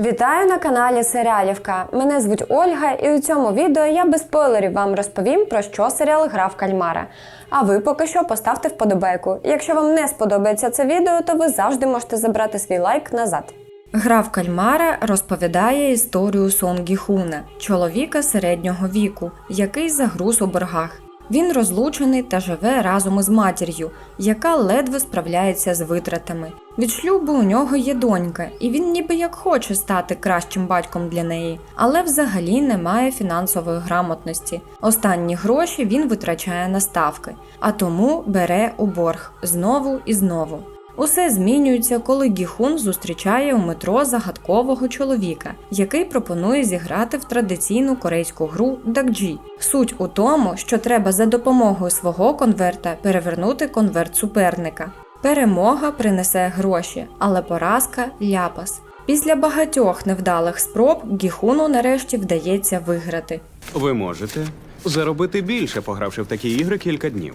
Вітаю на каналі Серіалівка. Мене звуть Ольга, і у цьому відео я без спойлерів вам розповім про що серіал Гра в кальмара. А ви поки що поставте вподобайку. Якщо вам не сподобається це відео, то ви завжди можете забрати свій лайк назад. Гра кальмара розповідає історію Сон Гіхуна, чоловіка середнього віку, який загруз у боргах. Він розлучений та живе разом із матір'ю, яка ледве справляється з витратами. Від шлюбу у нього є донька, і він ніби як хоче стати кращим батьком для неї, але взагалі не має фінансової грамотності. Останні гроші він витрачає на ставки, а тому бере у борг знову і знову. Усе змінюється, коли Гіхун зустрічає у метро загадкового чоловіка, який пропонує зіграти в традиційну корейську гру Дакджі. Суть у тому, що треба за допомогою свого конверта перевернути конверт суперника. Перемога принесе гроші, але поразка ляпас. Після багатьох невдалих спроб Гіхуну нарешті вдається виграти. Ви можете заробити більше, погравши в такі ігри кілька днів.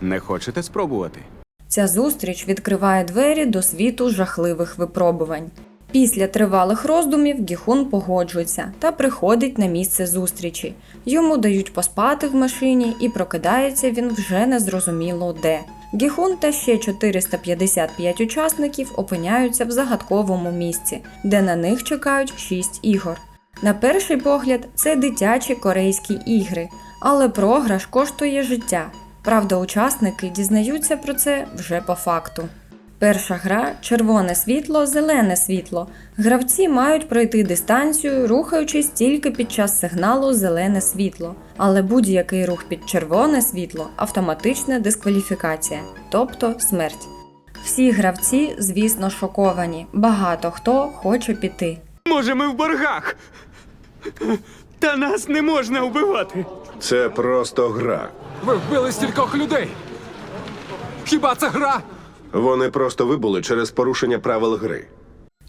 Не хочете спробувати? Ця зустріч відкриває двері до світу жахливих випробувань. Після тривалих роздумів Гіхун погоджується та приходить на місце зустрічі. Йому дають поспати в машині і прокидається він вже незрозуміло де. Гіхун та ще 455 учасників опиняються в загадковому місці, де на них чекають 6 ігор. На перший погляд, це дитячі корейські ігри, але програш коштує життя. Правда, учасники дізнаються про це вже по факту. Перша гра червоне світло, зелене світло. Гравці мають пройти дистанцію, рухаючись тільки під час сигналу зелене світло, але будь-який рух під червоне світло автоматична дискваліфікація, тобто смерть. Всі гравці, звісно, шоковані. Багато хто хоче піти. Може, ми в боргах? Та нас не можна вбивати. Це просто гра. Ви вбили стількох людей. Хіба це гра? Вони просто вибули через порушення правил гри.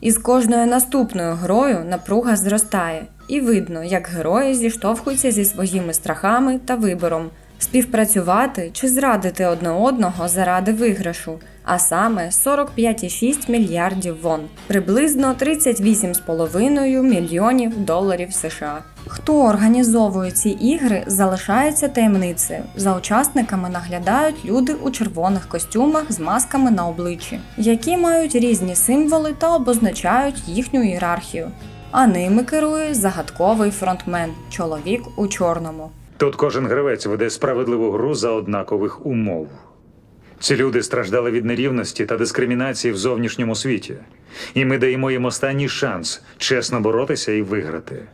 І з кожною наступною грою напруга зростає, і видно, як герої зіштовхуються зі своїми страхами та вибором співпрацювати чи зрадити одне одного заради виграшу, а саме 45,6 мільярдів вон, приблизно 38,5 мільйонів доларів США. Хто організовує ці ігри, залишається таємницею. За учасниками наглядають люди у червоних костюмах з масками на обличчі, які мають різні символи та обозначають їхню ієрархію. А ними керує загадковий фронтмен чоловік у чорному. Тут кожен гравець веде справедливу гру за однакових умов. Ці люди страждали від нерівності та дискримінації в зовнішньому світі, і ми даємо їм останній шанс чесно боротися і виграти.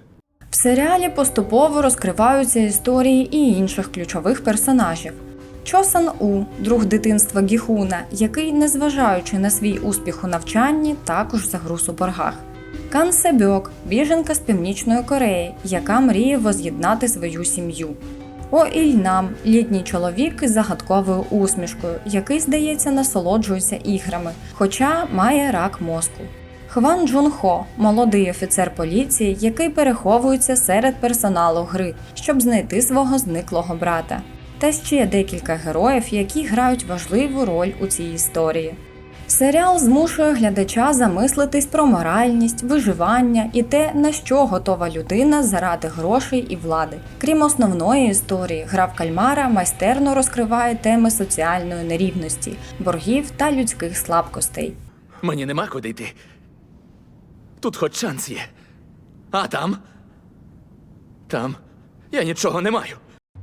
В серіалі поступово розкриваються історії і інших ключових персонажів. Чосан У, друг дитинства Гіхуна, який, незважаючи на свій успіх у навчанні, також загруз у боргах. Кан Себьок, біженка з Північної Кореї, яка мріє воз'єднати свою сім'ю. О Ільнам, літній чоловік із загадковою усмішкою, який, здається, насолоджується іграми, хоча має рак мозку. Хван Джун Хо, молодий офіцер поліції, який переховується серед персоналу гри, щоб знайти свого зниклого брата. Та ще декілька героїв, які грають важливу роль у цій історії. Серіал змушує глядача замислитись про моральність, виживання і те, на що готова людина заради грошей і влади. Крім основної історії, гра в кальмара майстерно розкриває теми соціальної нерівності, боргів та людських слабкостей. Мені нема куди йти. Тут хоч шанс є. А там? Там я нічого не маю.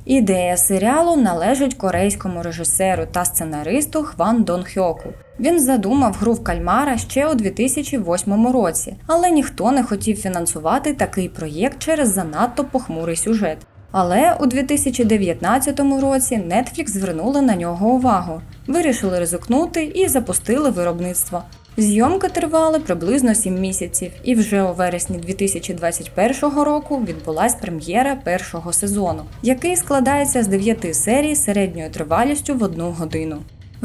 Ідея серіалу належить корейському режисеру та сценаристу Хван Дон Хьоку. Він задумав гру в кальмара ще у 2008 році, але ніхто не хотів фінансувати такий проєкт через занадто похмурий сюжет. Але у 2019 році Netflix звернули на нього увагу, вирішили ризикнути і запустили виробництво. Зйомки тривали приблизно 7 місяців, і вже у вересні 2021 року відбулась прем'єра першого сезону, який складається з 9 серій середньою тривалістю в одну годину.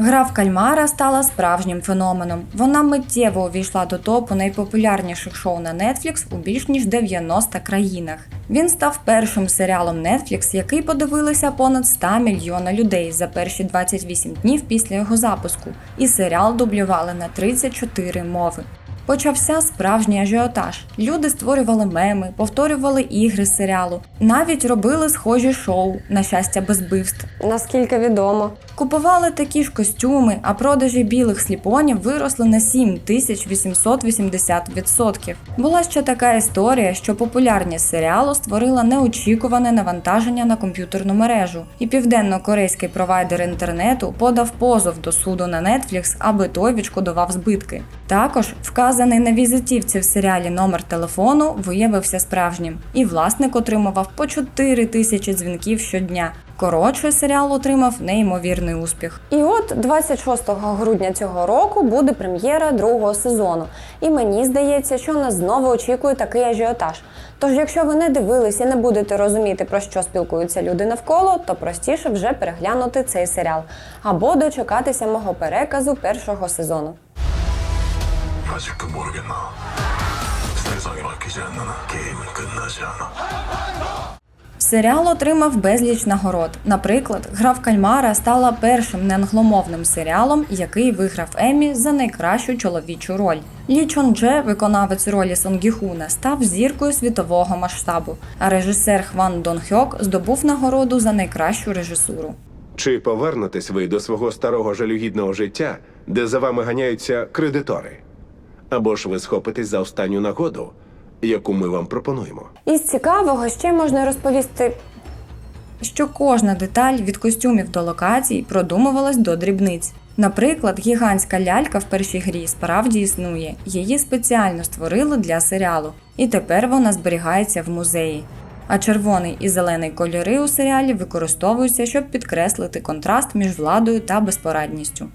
Гра в кальмара стала справжнім феноменом. Вона миттєво увійшла до топу найпопулярніших шоу на Netflix у більш ніж 90 країнах. Він став першим серіалом Netflix, який подивилися понад 100 мільйона людей за перші 28 днів після його запуску, і серіал дублювали на 34 мови. Почався справжній ажіотаж. Люди створювали меми, повторювали ігри з серіалу, навіть робили схожі шоу, на щастя, без вбивств. Наскільки відомо. Купували такі ж костюми, а продажі білих сліпонів виросли на 7880%. Була ще така історія, що популярність серіалу створила неочікуване навантаження на комп'ютерну мережу, і південно-корейський провайдер інтернету подав позов до суду на Netflix, аби той відшкодував збитки. Також вказаний на візитівці в серіалі номер телефону виявився справжнім, і власник отримував по 4 тисячі дзвінків щодня. Коротше, серіал отримав неймовірний успіх. І от 26 грудня цього року буде прем'єра другого сезону. І мені здається, що нас знову очікує такий ажіотаж. Тож, якщо ви не дивились і не будете розуміти, про що спілкуються люди навколо, то простіше вже переглянути цей серіал або дочекатися мого переказу першого сезону. 아직도 모르겠나? 세상이 바뀌지 않는 한 게임은 끝나지 않아. Серіал отримав безліч нагород. Наприклад, Гра в кальмара стала першим неангломовним серіалом, який виграв Еммі за найкращу чоловічу роль. Лі Чон Дже, виконавець ролі Сонгіхуна, став зіркою світового масштабу, а режисер Хван Дон Хьок здобув нагороду за найкращу режисуру. Чи повернетесь ви до свого старого жалюгідного життя, де за вами ганяються кредитори? Або ж ви схопитесь за останню нагоду, яку ми вам пропонуємо? Із цікавого ще можна розповісти що кожна деталь від костюмів до локацій продумувалась до дрібниць. Наприклад, гігантська лялька в першій грі справді існує. Її спеціально створили для серіалу, і тепер вона зберігається в музеї. А червоний і зелений кольори у серіалі використовуються, щоб підкреслити контраст між владою та безпорадністю.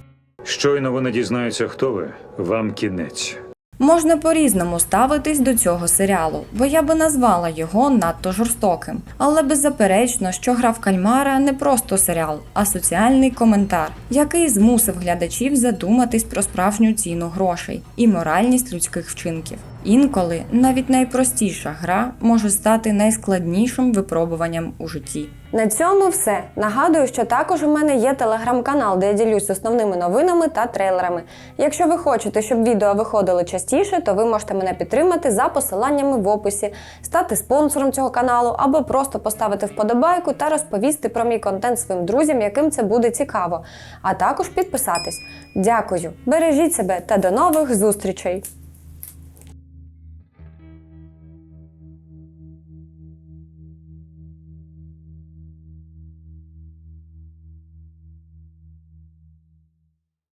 Щойно вони дізнаються, хто ви, вам кінець. Можна по-різному ставитись до цього серіалу, бо я би назвала його надто жорстоким. Але беззаперечно, що гра в кальмара не просто серіал, а соціальний коментар, який змусив глядачів задуматись про справжню ціну грошей і моральність людських вчинків. Інколи навіть найпростіша гра може стати найскладнішим випробуванням у житті. На цьому все. Нагадую, що також у мене є телеграм-канал, де я ділюсь основними новинами та трейлерами. Якщо ви хочете, щоб відео виходили частіше, то ви можете мене підтримати за посиланнями в описі, стати спонсором цього каналу або просто поставити вподобайку та розповісти про мій контент своїм друзям, яким це буде цікаво. А також підписатись. Дякую, бережіть себе та до нових зустрічей!